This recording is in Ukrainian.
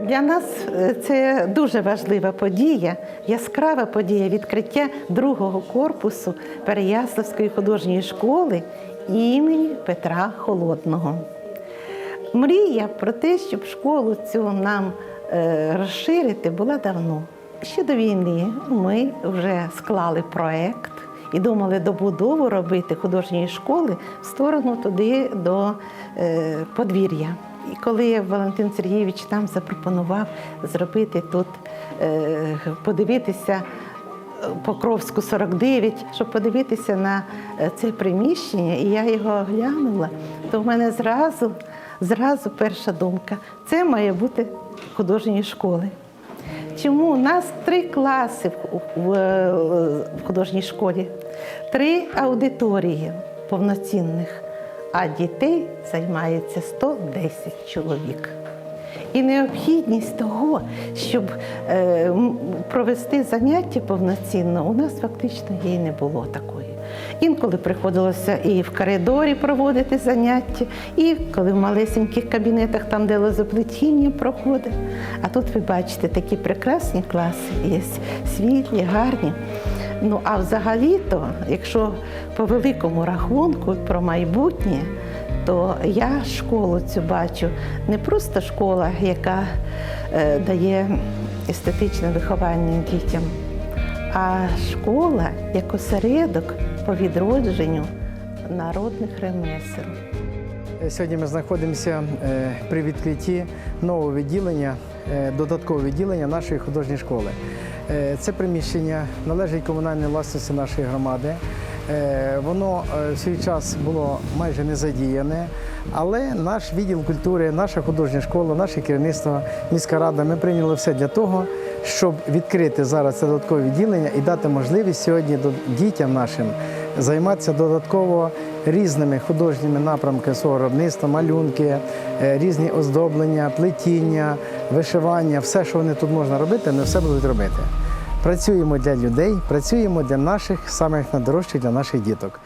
Для нас е, це дуже важлива подія, яскрава подія відкриття другого корпусу Переяславської художньої школи імені Петра Холодного. Мрія про те, щоб школу цю нам е, розширити, була давно. Ще до війни ми вже склали проект і думали добудову робити художньої школи в сторону туди до е, подвір'я. І коли Валентин Сергійович нам запропонував зробити тут, е, подивитися Покровську 49, щоб подивитися на е, це приміщення, і я його оглянула, то в мене зразу, зразу перша думка це має бути художні школи. Чому у нас три класи в, в, в художній школі, три аудиторії повноцінних, а дітей займається 110 чоловік. І необхідність того, щоб е, провести заняття повноцінно, у нас фактично її не було такої. Інколи приходилося і в коридорі проводити заняття, і коли в малесеньких кабінетах, там, де лозоплетіння проходить. А тут ви бачите такі прекрасні класи, є світлі, гарні. Ну а взагалі-то, якщо по великому рахунку про майбутнє, то я школу цю бачу не просто школа, яка е, дає естетичне виховання дітям, а школа як осередок по відродженню народних ремесел. Сьогодні ми знаходимося е, при відкритті нового відділення, е, додаткового відділення нашої художньої школи. Е, Це приміщення належить комунальній власності нашої громади. Е, Воно е, в свій час було майже не задіяне, але наш відділ культури, наша художня школа, наше керівництво, міська рада, ми прийняли все для того, щоб відкрити зараз це додаткове відділення і дати можливість сьогодні дітям нашим займатися додатково різними художніми напрямками свого виробництва, малюнки, е, різні оздоблення, плетіння, вишивання, все, що вони тут можна робити, вони все будуть робити. Працюємо для людей, працюємо для наших самих найдорожчих для наших діток.